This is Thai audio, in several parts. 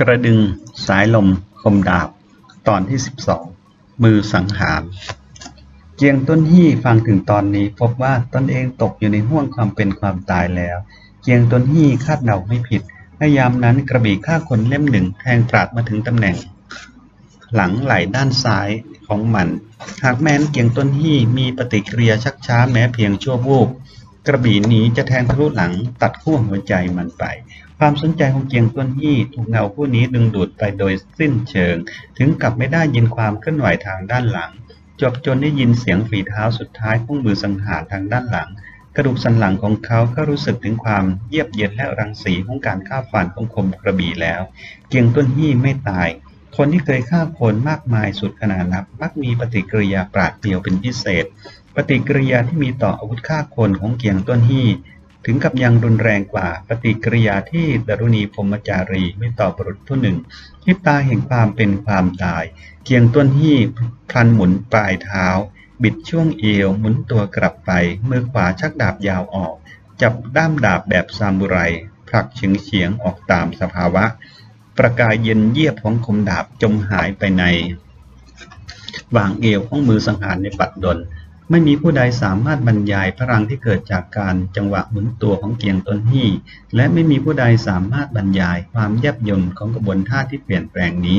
กระดึงสายลมคมดาบ ตอนที่ 12 มือสังหารเจียงต้นฮี่ฟังถึงตอนนี้พบว่าตนเองตกอยู่ในห่วงความเป็นความตายแล้วเจียงต้นฮี่คาดเดาไม่ผิดในยามนั้นกระบี่ฆ่าคนเล่มหนึ่งแทงปราดมาถึงตำแหน่ง หลังไหล่ด้านซ้ายของมัน หากแม้นเกียงต้นฮี่มีปฏิกิริยาชักช้าแม้เพียงชั่ววูบกระบี่นี้จะแทงทะลุหลังตัดขั้วหัวใจมันไป ความสนใจของเกียงต้นฮี่ถูกเงาผู้นี้ดึงดูดไปโดยสิ้นเชิง ถึงกับไม่ได้ยินความเคลื่อนไหวทางด้านหลัง จบจนได้ยินเสียงฝีเท้าสุดท้ายของมือสังหารทางด้านหลัง กระดูกสันหลังของเขาก็รู้สึกถึงความเยียบเย็นและรังสีของการฆ่าฟันของคมกระบี่แล้วเกียงต้นฮี่ไม่ตาย คนที่เคยฆ่าคนมากมายสุดขนาดนับ มักมีปฏิกิริยาปราดเปรียวเป็นพิเศษ ปฏิกิริยาที่มีต่ออาวุธฆ่าคนของเกียงต้นฮี่ ถึงกับยังรุนแรงกว่าปฏิกิริยาที่ดารุณีพมจารีไม่ต่อบุรุษผู้หนึ่งที่ตาแห่งความเป็นความตายเกียงต้นฮี่พลันหมุนปลายเท้า บิดช่วงเอวหมุนตัวกลับไปมือขวาชักดาบยาวออก จับด้ามดาบแบบซามูไรผลักเฉียงเฉียงออกตามสภาวะ ประกายเย็นเยียบของคมดาบจมหายไปในวางเอวของมือสังหารในปัดดล ไม่มีผู้ใดสามารถบรรยายพลังที่เกิดจากการจังหวะหมุนตัวของเกียงต้นฮี่ และไม่มีผู้ใดสามารถบรรยายความแยบยลของกระบวนท่าที่เปลี่ยนแปลงนี้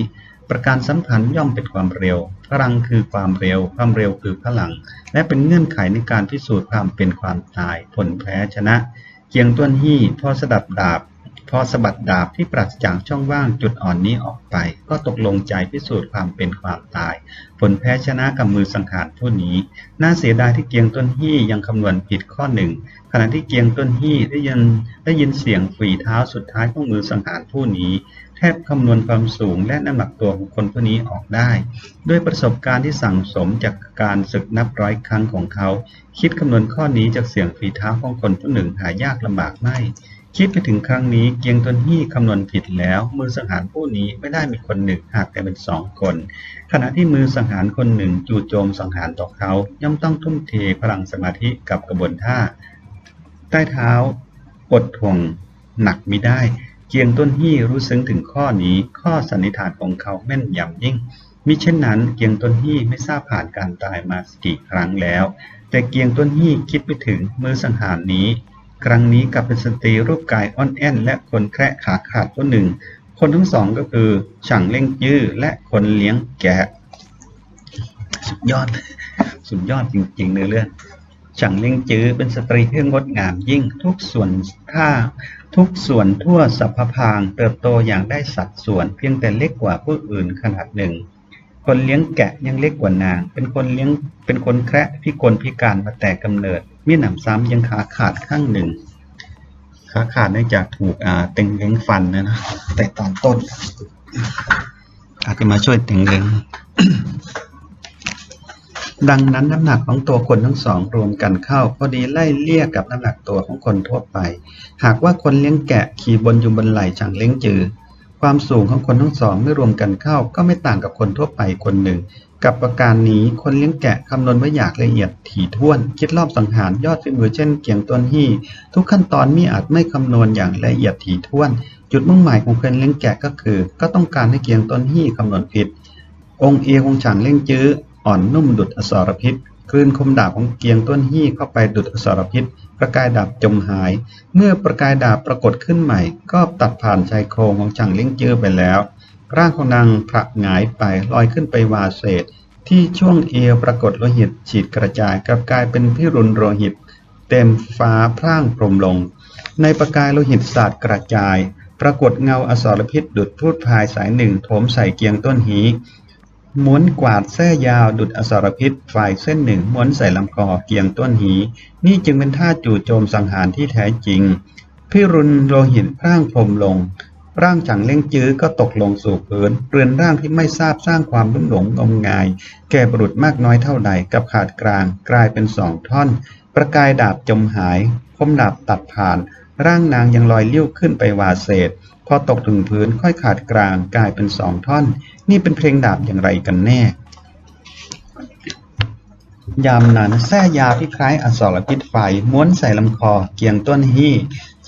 ประการสำคัญย่อมเป็นความเร็ว พลังคือความเร็ว ความเร็วคือพลัง และเป็นเงื่อนไขในการพิสูจน์ความเป็นความตาย ผลแพ้ชนะ เกียงต้นฮี่พอสดับดาบ พอสะบัดดาบที่ปราศจากช่องว่างจุดอ่อนนี้ออกไป ก็ตกลงใจพิสูจน์ความเป็นความตาย ผลแพ้ชนะกับมือสังหารผู้นี้ น่าเสียดายที่เกียงต้นฮี่ยังคำนวณผิดข้อหนึ่งขณะที่เกียงต้นฮี่ได้ยินได้ยินเสียงฝีเท้าสุดท้ายของมือสังหารผู้นี้ แทบคำนวณความสูงและน้ำหนักตัวของคนผู้นี้ออกได้ ด้วยประสบการณ์ที่สั่งสมจากการศึกนับร้อยครั้งของเขา คิดคำนวณข้อนี้จากเสียงฝีเท้าของคนผู้หนึ่งหายากลำบากไม่ คิดไปถึงครั้งนี้เกียงตนฮี่คำนวณผิดแล้ว มือสังหารผู้นี้ไม่ได้มีคนหนึ่งหากแต่เป็นสองคน ขณะที่มือสังหารคนหนึ่งจู่โจมสังหารต่อเขาย่อมต้องทุ่มเทพลังสมาธิกับกระบวนท่า ใต้เท้าอดทวงหนักไมิได้ เกียงต้นฮี่รู้ซึ้งถึงข้อนี้ ข้อสันนิษฐานของเขาแม่นยำยิ่งมิเช่นนั้นเกียงต้นฮี่ไม่ทราบผ่านการตายมากี่ครั้งแล้ว แต่เกียงต้นฮี่คิดไปถึงมือสังหารนี้ ครั้งนี้กับเป็นสตรีรูปกายอ่อนแอนและคนแคระขาขาดคนหนึ่ง คนทั้งสองก็คือช่างเล่งจื้อและคนเลี้ยงแกะ สุดยอด สุดยอดจริงๆในเรื่องช่างเล่งจื้อเป็นสตรีที่งดงามยิ่งทุกส่วนท่าทุกส่วนทั่วสรรพพางเติบโตอย่างได้สัดส่วนเพียงแต่เล็กกว่าผู้อื่นขนาดหนึ่ง คนเลี้ยงแกะยังเล็กกว่านาง เป็นคนเลี้ยงเป็นคนแคระพิกลพิการมาแต่กำเนิด มีหนำซ้ำยังขาขาดข้างหนึ่ง ขาขาดเนื่องจากถูกอ่าเต็งเล้งฟันนะนะแต่ตอนต้น อาจจะมาช่วยเต็งเล้งดังนั้นน้ำหนักของตัวคนทั้งสองรวมกันเข้าพอดีไล่เลี่ยกับน้ำหนักตัวของคนทั่วไป หากว่าคนเลี้ยงแกะขี่บนอยู่บนไหล่ช่างเลี้ยงจือ ความสูงของคนทั้งสองเมื่อรวมกันเข้าก็ไม่ต่างกับคนทั่วไปคนหนึ่ง กับประการนี้คนเลี้ยงแกะคำนวณไว้อย่างละเอียดถี่ถ้วน คิดรอบสังหารยอดฝีมือเช่นเกียงต้นฮี่ ทุกขั้นตอนมิอาจไม่คำนวณอย่างละเอียดถี่ถ้วน จุดมุ่งหมายของคนเลี้ยงแกะก็คือ ก็ต้องการให้เกียงต้นฮี่คำนวณผิด องค์เอของฉางเล่งจื้ออ่อนนุ่มดุดอสรพิษคลื่นคมดาบของเกียงต้นฮี่เข้าไปดุดอสรพิษ ประกายดาบจมหาย เมื่อประกายดาบปรากฏขึ้นใหม่ ก็ตัดผ่านชายโครงของฉางเล่งจื้อไปแล้ว ร่างของนางผลักหงายไปลอยขึ้นไปวาเศษ ที่ช่วงเอวปรากฏโลหิตฉีดกระจายกลับกลายเป็นพิรุณโลหิต เต็มฟ้าพร่างพรมลง ในประกายโลหิตสาดกระจาย ปรากฏเงาอสรพิษดุดพูดพายสายหนึ่งโถมใส่เกียงต้นหีม้วนกวาดแส้ยาวดุดอสรพิษฝ่ายเส้นหนึ่งม้วนใส่ลำคอเกียงต้นหี นี่จึงเป็นท่าจู่โจมสังหารที่แท้จริงพิรุณโลหิตพร่างพรมลง ร่างฉังเล่งจื้อก็ตกลงสู่พื้นเรือนร่างที่ไม่ทราบสร้างความรุ่มหลงงมงาย แก่บุรุษมากน้อยเท่าใดกับขาดกลาง กลายเป็นสองท่อน ประกายดาบจมหาย คมดาบตัดผ่าน ร่างนางยังลอยเลี้ยวขึ้นไปวาเศษ พอตกถึงพื้นค่อยขาดกลาง กลายเป็นสองท่อน นี่เป็นเพลงดาบอย่างไรกันแน่ ยามนั้นแส้ยาที่คล้ายอสรพิษไฟม้วนใส่ลำคอเกียงต้นฮี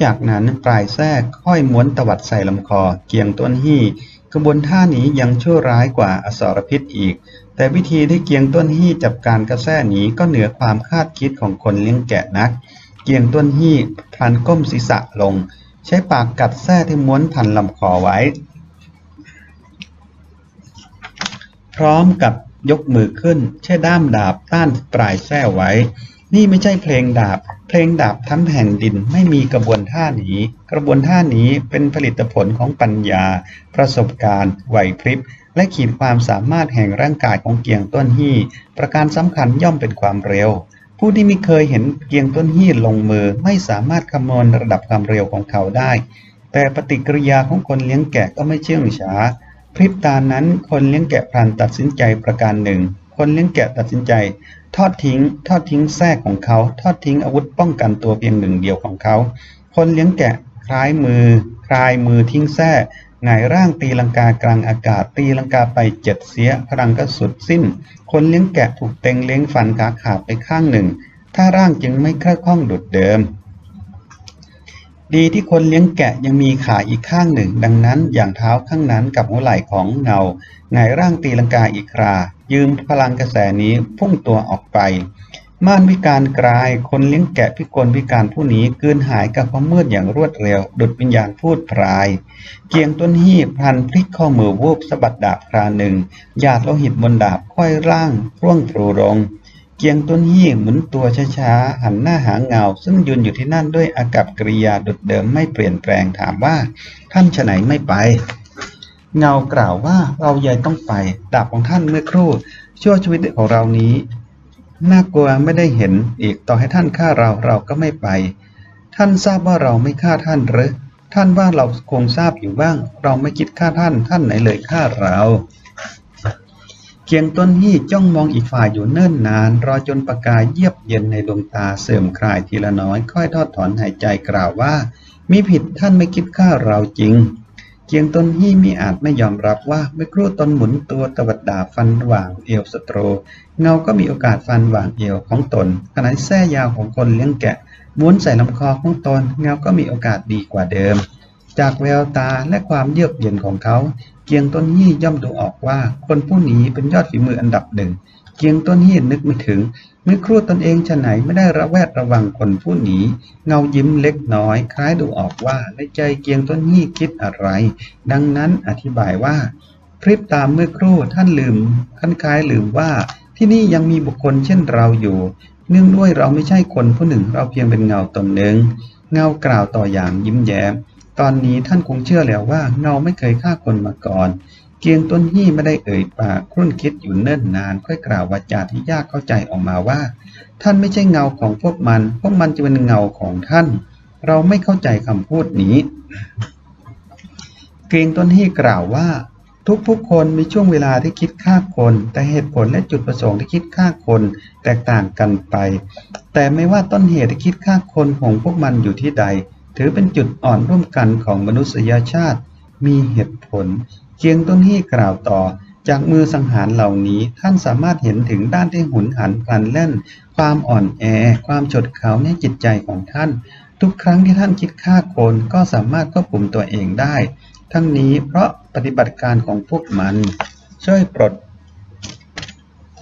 จากนั้นปลายแทรกค่อยม้วนตวัดใส่ลำคอ เกียงต้นฮี่กระบวนท่านี้ยังชั่วร้ายกว่าอสรพิษอีก แต่วิธีที่เกียงต้นฮี่จับการกระแสหนีก็เหนือความคาดคิดของคนเลี้ยงแกะนัก เกียงต้นฮี่พลันก้มศีรษะลง ใช้ปากกัดแส้ที่ม้วนพันลำคอไว้ พร้อมกับยกมือขึ้น ใช้ด้ามดาบต้านปลายแส้ไว้ นี่ไม่ใช่เพลงดาบ เพลงดาบทั้งแผ่นดินไม่มีกระบวนท่านี้กระบวนท่านี้เป็นผลิตผลของปัญญา ประสบการณ์ไหวพริบ และขีดความสามารถแห่งร่างกายของเกียงต้นฮี่ ประการสำคัญย่อมเป็นความเร็ว ผู้ที่ไม่เคยเห็นเกียงต้นฮี่ลงมือไม่สามารถคำนวณระดับความเร็วของเขาได้ แต่ปฏิกิริยาของคนเลี้ยงแกะก็ไม่เชื่องช้า พริบตานั้นคนเลี้ยงแกะพลันตัดสินใจประการหนึ่ง คนเลี้ยงแกะตัดสินใจ ทอดทิ้ง ทอดทิ้งแทรกของเขา ทอดทิ้งอาวุธป้องกันตัวเพียงหนึ่งเดียวของเขา คนเลี้ยงแกะคล้ายมือ คลายมือทิ้งแทรกหงายร่างตีลังกากลางอากาศ ตีลังกาไปเจ็ดเสีย พลังก็สุดสิ้น คนเลี้ยงแกะถูกเต็งเลี้ยงฟันขาขาดไปข้างหนึ่ง ถ้าร่างจึงไม่คล่องดุดเดิม ดีที่คนเลี้ยงแกะยังมีขาอีกข้างหนึ่ง ดังนั้นอย่างเท้าข้างนั้นกับหัวไหล่ของเงาไงาร่างตีลังกาอีกครา ยืมพลังกระแสนี้พุ่งตัวออกไป ม่านพิการกลายคนเลี้ยงแกะพิกลพิการผู้นี้เกินหายกับความมืดอย่างรวดเร็ว ดุดวิญญาณพูดพราย เกียงต้นหีบพันพลิกข้อมือวูบสะบัดดาบคราหนึ่งหยาดโลหิตบนดาบค่อยร่างร่วงปรูลง เกียงต้นยี่หมุนตัวช้าๆหันหน้าหาเงา ซึ่งยืนอยู่ที่นั่นด้วยอากับกริยาดุดเดิมไม่เปลี่ยนแปลงถามว่า ท่านฉไหนไม่ไป เงากล่าวว่าเรายายต้องไปดาบของท่านเมื่อครู่ชั่วชีวิตของเรานี้น่ากลัวไม่ได้เห็นอีกต่อให้ท่านฆ่าเราเราก็ไม่ไป ท่านทราบว่าเราไม่ฆ่าท่านหรือท่านว่าเราคงทราบอยู่บ้าง เราไม่คิดฆ่าท่านท่านไหนเลยฆ่าเรา เกียงต้นฮี่จ้องมองอีกฝ่ายอยู่เนิ่นนาน รอจนประกายเยียบเย็นในดวงตาเสื่อมคลายทีละน้อย ค่อยทอดถอนหายใจกล่าวว่ามิผิดท่านไม่คิดฆ่าเราจริง เกียงต้นฮี่มิอาจไม่ยอมรับว่าเมื่อครู่ตนหมุนตัวตวัดดาบฟันหว่างเอวศัตรเงาก็มีโอกาสฟันหว่างเอวของตนขณะแส้ยาวของคนเลี้ยงแกะม้วนใส่ลำคอของตนเงาก็มีโอกาสดีกว่าเดิม จากแววตาและความเยือกเย็นของเขา เกียงต้นยี่ย่อมดูออกว่า คนผู้นี้เป็นยอดฝีมืออันดับหนึ่ง เกียงต้นยี่นึกไม่ถึงเมื่อครู่ตนเองฉะไหนไม่ได้ระแวดระวังคนผู้นี้ เงายิ้มเล็กน้อย คล้ายดูออกว่าในใจเกียงต้นยี่คิดอะไร ดังนั้นอธิบายว่า พริบตามเมื่อครู่ท่านลืมคันคล้ายลืมว่า ที่นี่ยังมีบุคคลเช่นเราอยู่ เนื่องด้วยเราไม่ใช่คนผู้หนึ่งเราเพียงเป็นเงาตนหนึ่งเงากล่าวต่ออย่างยิ้มแย้ม ตอนนี้ท่านคงเชื่อแล้วว่าเงาไม่เคยฆ่าคนมาก่อน เกียงต้นยี่ไม่ได้เอ่ยปากครุ่นคิดอยู่เนิ่นนานค่อยกล่าววาจาที่ยากเข้าใจออกมาว่า ท่านไม่ใช่เงาของพวกมัน พวกมันจะเป็นเงาของท่าน เราไม่เข้าใจคำพูดนี้ เกียงต้นยี่กล่าวว่า ทุกผู้คนมีช่วงเวลาที่คิดฆ่าคน แต่เหตุผลและจุดประสงค์ที่คิดฆ่าคนแตกต่างกันไป แต่ไม่ว่าต้นเหตุที่คิดฆ่าคนของพวกมันอยู่ที่ใด ถือเป็นจุดอ่อนร่วมกันของมนุษยชาติ มีเหตุผลเกียงต้นที่กล่าวต่อ จากมือสังหารเหล่านี้ท่านสามารถเห็นถึงด้านที่หุนหันพลันแล่น ความอ่อนแอ ความฉดเขาในจิตใจของท่าน ทุกครั้งที่ท่านคิดฆ่าคนก็สามารถควบคุมตัวเองได้ ทั้งนี้เพราะปฏิบัติการของพวกมัน ช่วยปลด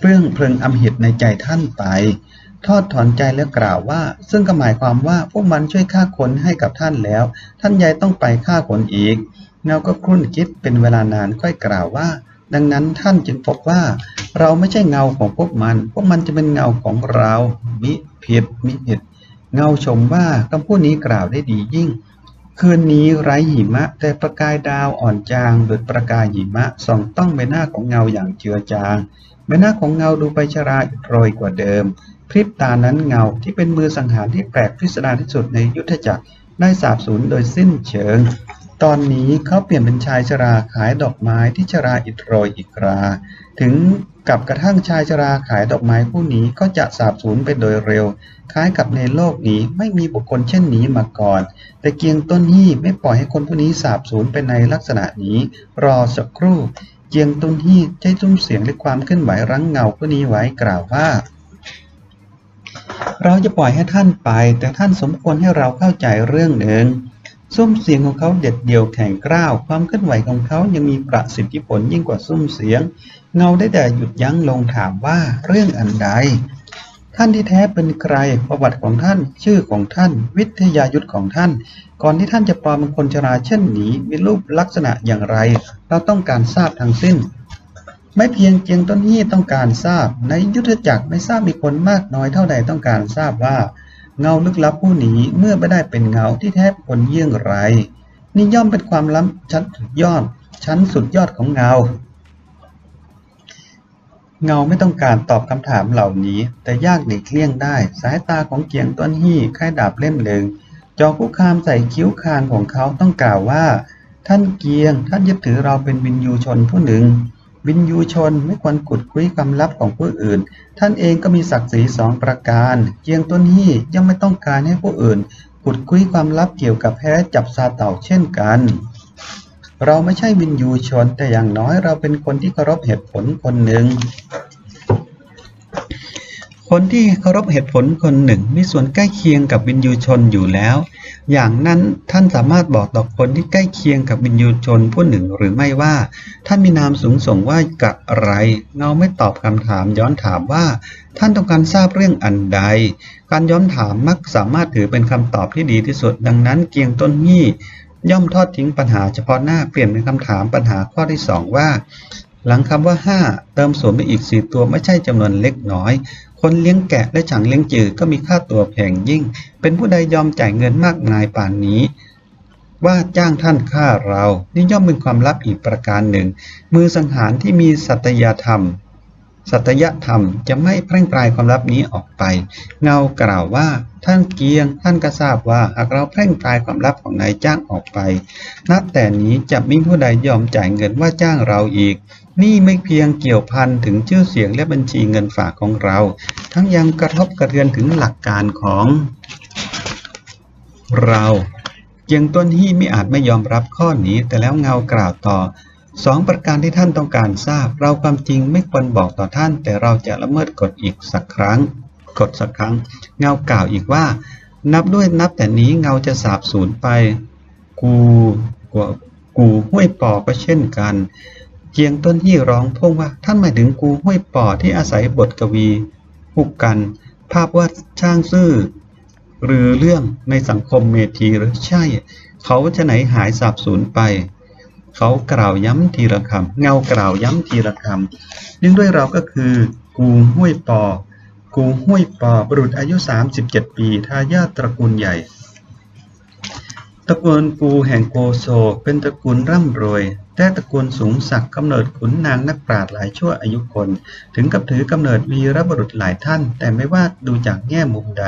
เรื่องเพลิงอำหิตในใจท่านไป ทอดถอนใจแล้วกล่าวว่า ซึ่งก็หมายความว่าพวกมันช่วยฆ่าคนให้กับท่านแล้ว ท่านยายต้องไปฆ่าคนอีกเงาก็ครุ่นคิดเป็นเวลานานค่อยกล่าวว่า ดังนั้นท่านจึงพบว่า เราไม่ใช่เงาของพวกมัน พวกมันจะเป็นเงาของเรามิผิดมิผิดเงาชมว่าคำพูดนี้กล่าวได้ดียิ่ง คืนนี้ไร้หิมะ แต่ประกายดาวอ่อนจางดุดประกายหิมะส่องต้องใบหน้าของเงาอย่างเจือจางใบหน้าของเงาดูไปชราอิดโรยกว่าเดิม พริบตานั้นเงาที่เป็นมือสังหารที่แปลกพิสดารที่สุดในยุทธจักรได้สาบสูญโดยสิ้นเชิง ตอนนี้เขาเปลี่ยนเป็นชายชราขายดอกไม้ที่ชราอิดโรยอีกรา ถึงกับกระทั่งชายชราขายดอกไม้ผู้นี้ก็จะสาบสูญไปโดยเร็ว คล้ายกับในโลกนี้ไม่มีบุคคลเช่นนี้มาก่อน แต่เกียงต้นฮี่ไม่ปล่อยให้คนผู้นี้สาบสูญไปในลักษณะนี้ รอสักครู่เจียงต้นฮี่ใช้ตุ้มเสียงและความเคลื่อนไหวรั้งเงาผู้นี้ไว้กล่าวว่า เราจะปล่อยให้ท่านไป แต่ท่านสมควรให้เราเข้าใจเรื่องหนึ่งซุ้มเสียงของเขาเด็ดเดี่ยวแข็งกร้าว ความเคลื่อนไหวของเขายังมีประสิทธิผลยิ่งกว่าซุ้มเสียง เงาได้แต่หยุดยั้งลงถามว่าเรื่องอันใด ท่านที่แท้เป็นใคร ประวัติของท่าน ชื่อของท่าน วิทยายุทธของท่าน ก่อนที่ท่านจะปลอมเป็นคนชราเช่นนี้ มีรูปลักษณะอย่างไร เราต้องการทราบทั้งสิ้น ไม่เพียงเจียงต้นยี่ต้องการทราบ ในยุทธจักรไม่ทราบมีคนมากน้อยเท่าใดต้องการทราบว่า เงาลึกลับผู้นี้เมื่อไม่ได้เป็นเงาที่แท้คนเยี่ยงไรนี่ย่อมเป็นความล้ำชั้นสุดยอด ชั้นสุดยอดของเงา เงาไม่ต้องการตอบคำถามเหล่านี้ แต่ยากหลีกเลี่ยงได้ สายตาของเกียงต้นฮี่ค่ายดาบเล่มหนึ่งจอคุกคามใส่คิ้วคางของเขาต้องกล่าวว่า ท่านเกียงท่านยึดถือเราเป็นวินยูชนผู้หนึ่ง วินยูชนไม่ควรกุดคุยความลับของผู้อื่น ท่านเองก็มีศักดิ์ศรีสองประการ เกียงต้นฮี่ย่อมไม่ต้องการให้ผู้อื่นกุดคุยความลับเกี่ยวกับแพ้จับซาเต่าเช่นกัน เราไม่ใช่วินยูชนแต่อย่างน้อยเราเป็นคนที่เคารพเหตุผลคนหนึ่ง คนที่เคารพเหตุผลคนหนึ่งมีส่วนใกล้เคียงกับวินยูชนอยู่แล้ว อย่างนั้นท่านสามารถบอกต่อคนที่ใกล้เคียงกับวินยูชนผู้หนึ่งหรือไม่ว่า ท่านมีนามสูงส่งว่ากะไร เงาไม่ตอบคำถามย้อนถามว่า ท่านต้องการทราบเรื่องอันใด การย้อนถามมักสามารถถือเป็นคำตอบที่ดีที่สุด ดังนั้นเกียงต้นยี่ย่อมทอดทิ้งปัญหาเฉพาะหน้าเปลี่ยนเป็นคำถามปัญหาข้อที่สองว่าหลังคำว่า 5 เติมส่วมไปอีก 4 ตัวไม่ใช่จำนวนเล็กน้อย คนเลี้ยงแกะและฉังเลี้ยงจือก็มีค่าตัวแพงยิ่ง เป็นผู้ใดยอมจ่ายเงินมากมายป่านนี้ ว่าจ้างท่านฆ่าเรา นี่ย่อมเป็นความลับอีกประการหนึ่ง มือสังหารที่มีสัตยธรรม สัตยธรรมจะไม่แพร่งพรายความลับนี้ออกไป เงากล่าวว่าท่านเกียง ท่านก็ทราบว่าหากเราแพร่งพรายความลับของนายจ้างออกไป นับแต่นี้จะไม่มีผู้ใดยอมจ่ายเงินว่าจ้างเราอีก นี่ไม่เพียงเกี่ยวพันถึงชื่อเสียงและบัญชีเงินฝากของเรา ทั้งยังกระทบกระเทือนถึงหลักการของเราเกียงต้นฮี่ไม่อาจไม่ยอมรับข้อนี้ แต่แล้วเงากล่าวต่อสองประการที่ท่านต้องการทราบ เราความจริงไม่ควรบอกต่อท่าน แต่เราจะละเมิดกฎอีกสักครั้ง กฎสักครั้ง เงากล่าวอีกว่า นับด้วยนับแต่นี้เงาจะสาบสูญไป กูกูกูห้วยปอก็เช่นกัน เจียงต้นที่ร้องพ่งว่าท่านหมายถึงกูห้วยปอที่อาศัยบทกวีหุกกัน ภาพวาดช่างซื่อ หรือเรื่องในสังคมเมธีหรือใช่ เขาจะไหนหายสาบสูญไป เขากล่าวย้ำทีละคำเงากล่าวย้ำทีละคำเนื่องด้วยเราก็คือ กูห้วยปอกูห้วยปอบุรุษอายุ 37 ปีทายาทตระกูลใหญ่ตระกูลกูแห่งโกโซเป็นตระกูลร่ำรวย ได้ตระกูลสูงศักดิ์กำเนิดขุนนางนักปราชญ์หลายชั่วอายุคน ถึงกับถือกำเนิดวีรบุรุษหลายท่าน แต่ไม่ว่าดูจากแง่มุมใด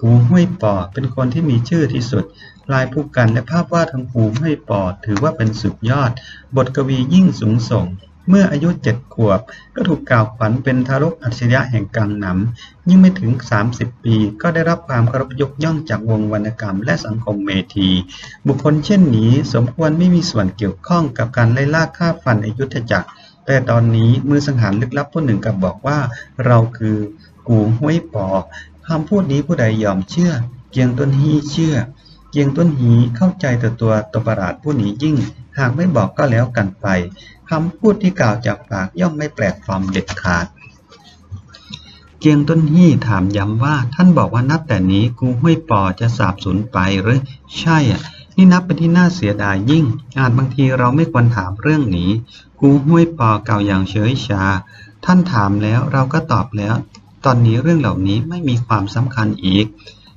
กูห้วยปอเป็นคนที่มีชื่อที่สุด ลายผู้กันและภาพวาดของกูห้วยปอถือว่าเป็นสุดยอด บทกวียิ่งสูงส่ง เมื่ออายุเจ็ดขวบ ก็ถูกกล่าวขวัญเป็นทารกอัจฉริยะแห่งกังหนำยิ่งไม่ถึง 30 ปี ก็ได้รับความเคารพยกย่องจากวงวรรณกรรมและสังคมเมธี บุคคลเช่นนี้สมควรไม่มีส่วนเกี่ยวข้องกับการไล่ล่าฆ่าฟันในยุทธจักร แต่ตอนนี้มือสังหารลึกลับผู้หนึ่งกลับบอกว่า เราคือกูห้วยปอคำพูดนี้ผู้ใดยอมเชื่อ เกียงต้นฮีเชื่อ เกียงต้นหีเข้าใจแต่ตัวตัวประหลาดผู้นี้ยิ่ง หากไม่บอกก็แล้วกันไปคำพูดที่กล่าวจากปากย่อมไม่แปลกปลอมเด็ดขาด เกียงต้นฮี่ถามย้ำว่าท่านบอกว่านับแต่นี้กูห้วยปอจะสาบสูญไปหรือใช่อะนี่นับเป็นที่น่าเสียดายยิ่ง อาจบางทีเราไม่ควรถามเรื่องนี้ กูห้วยปอเก่าอย่างเฉยชา ท่านถามแล้วเราก็ตอบแล้ว ตอนนี้เรื่องเหล่านี้ไม่มีความสำคัญอีก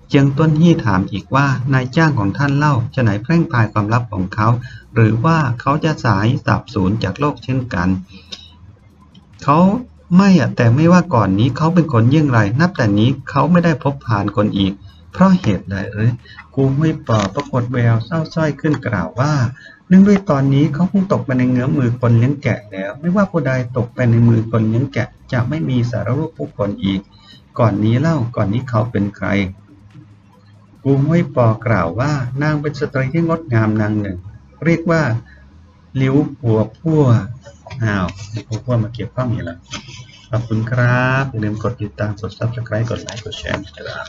เจียงต้นฮี่ถามอีกว่านายจ้างของท่านเล่าจะไหนแพร่งพายความลับของเขา หรือว่าเขาจะสายสาบสูญจากโลกเช่นกัน เขาไม่อะแต่ไม่ว่าก่อนนี้เขาเป็นคนเยี่ยงไร นับแต่นี้เขาไม่ได้พบผ่านคนอีก เพราะเหตุใดหรือกูไม่ปอปรากฏแววเศร้าสร้อยขึ้นกล่าวว่าเนื่องด้วยตอนนี้เขาคงตกไปในเงื้อมือคนเลี้ยงแกะแล้ว ไม่ว่าผู้ใดตกไปในมือคนเลี้ยงแกะ จะไม่มีสารรูปผู้คนอีก ก่อนนี้เล่าก่อนนี้เขาเป็นใคร กูห้ยปอกล่าวว่านางเป็นสตรีที่งดงามนางหนึ่ง เรียกว่าลิ้วผัวพั่วอ้าวมีผัวพั่วมาเกี่ยวข้องอยู่แล้วขอบคุณครับ อย่าลืมกดติดตามกด subscribe กดไลค์กดแชร์นะครับ